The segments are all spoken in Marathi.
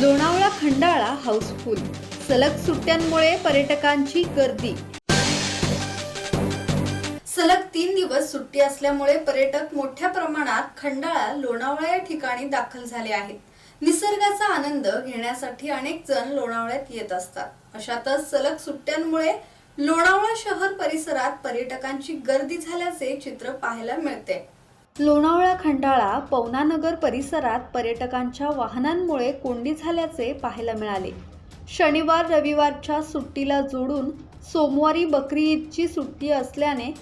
लोणावळा खंडाळा हाऊसफुल. सलग सुट्ट्यांमुळे पर्यटकांची गर्दी. सलग तीन दिवस सुट्टी असल्यामुळे पर्यटक मोठ्या प्रमाणात खंडाळा लोणावळा या ठिकाणी दाखल झाले आहेत. निसर्गाचा आनंद घेण्यासाठी अनेक जण लोणावळ्यात येत असतात. अशातच सलग सुट्ट्यांमुळे लोणावळा शहर परिसरात पर्यटकांची गर्दी झाल्याचे चित्र पाहायला मिळते. लोणावळा खंडाळा पवनानगर परिसरात पर्यटकांच्या वाहनांमुळे कोंडी झाल्याचे पाहायला मिळाले. शनिवार रविवारच्या सुट्टीला जोडून सोमवारी बकरी ईदची सुट्टी असल्याने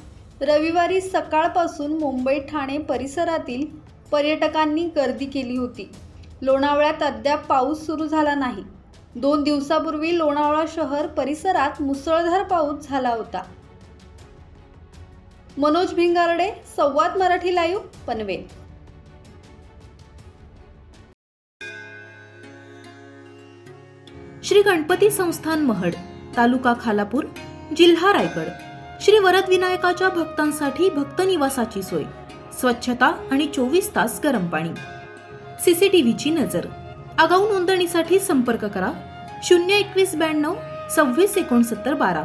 रविवारी सकाळपासून मुंबई ठाणे परिसरातील पर्यटकांनी गर्दी केली होती. लोणावळ्यात अद्याप पाऊस सुरू झाला नाही. दोन दिवसापूर्वी लोणावळा शहर परिसरात मुसळधार पाऊस झाला होता. मनोज भिंगारडे संवाद मराठी लाईव्ह पनवेल. श्री गणपती संस्थान महड तालुका खालापूर जिल्हा रायगड. श्री वरद विनायकाच्या भक्तांसाठी भक्त निवासाची सोय स्वच्छता आणि चोवीस तास गरम पाणी. सीसीटीव्हीची नजर. आगाऊ नोंदणीसाठी संपर्क करा शून्य एकवीस ब्याण्णव सव्वीस एकोणसत्तर बारा.